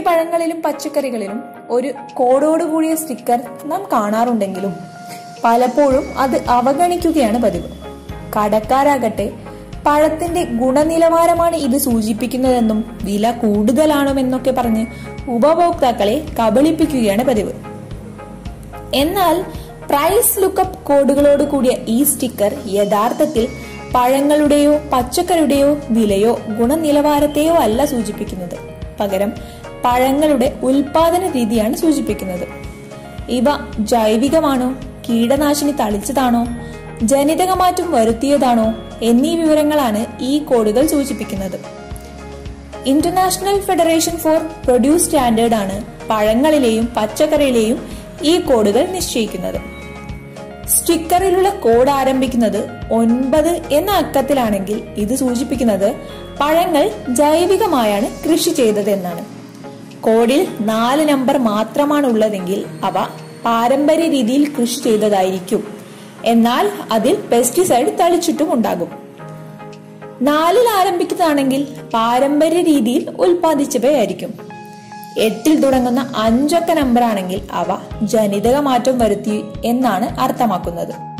പഴങ്ങളിലും പച്ചക്കറികളിലും ഒരു കോടോട് കൂടിയ സ്റ്റിക്കർ നാം കാണാറുണ്ടെങ്കിലും പലപ്പോഴും അത് അവഗണിക്കുകയാണ് പതിവ്. കടക്കാരാകട്ടെ പഴത്തിന്റെ ഗുണനിലവാരമാണ് ഇത് സൂചിപ്പിക്കുന്നതെന്നും വില കൂടുതലാണെന്നൊക്കെ പറഞ്ഞ് ഉപഭോക്താക്കളെ കബളിപ്പിക്കുകയാണ് പതിവ്. എന്നാൽ പ്രൈസ് ലുക്കപ്പ് കോഡുകളോട് കൂടിയ ഈ സ്റ്റിക്കർ യഥാർത്ഥത്തിൽ പഴങ്ങളുടെയോ പച്ചക്കറിയുടെയോ വിലയോ ഗുണനിലവാരത്തെയോ അല്ല സൂചിപ്പിക്കുന്നത്. പകരം പഴങ്ങളുടെ ഉൽപാദന രീതിയാണ് സൂചിപ്പിക്കുന്നത്. ഇവ ജൈവികമാണോ കീടനാശിനി തളിച്ചതാണോ ജനിതക മാറ്റം വരുത്തിയതാണോ എന്നീ വിവരങ്ങളാണ് ഈ കോഡുകൾ സൂചിപ്പിക്കുന്നത്. International federation for produce standard ആണ് പഴങ്ങളിലെയും പച്ചക്കറിയിലെയും ഈ കോഡുകൾ നിശ്ചയിക്കുന്നത്. സ്റ്റിക്കറിലുള്ള കോഡ് ആരംഭിക്കുന്നത് ഒൻപത് എന്ന അക്കത്തിലാണെങ്കിൽ ഇത് സൂചിപ്പിക്കുന്നത് പഴങ്ങൾ ജൈവികമായാണ് കൃഷി ചെയ്തത് എന്നാണ്. കോഡിൽ നാല് നമ്പർ മാത്രമാണ് ഉള്ളതെങ്കിൽ അവ പാരമ്പര്യ രീതിയിൽ കൃഷി ചെയ്തതായിരിക്കും. എന്നാൽ അതിൽ പെസ്റ്റിസൈഡ് തളിച്ചിട്ടും ഉണ്ടാകും. നാലിൽ ആരംഭിക്കുന്നതാണെങ്കിൽ പാരമ്പര്യ രീതിയിൽ ഉൽപ്പാദിച്ചവയായിരിക്കും. എട്ടിൽ തുടങ്ങുന്ന അഞ്ചൊക്കെ നമ്പർ ആണെങ്കിൽ അവ ജനിതക മാറ്റം വരുത്തി എന്നാണ് അർത്ഥമാക്കുന്നത്.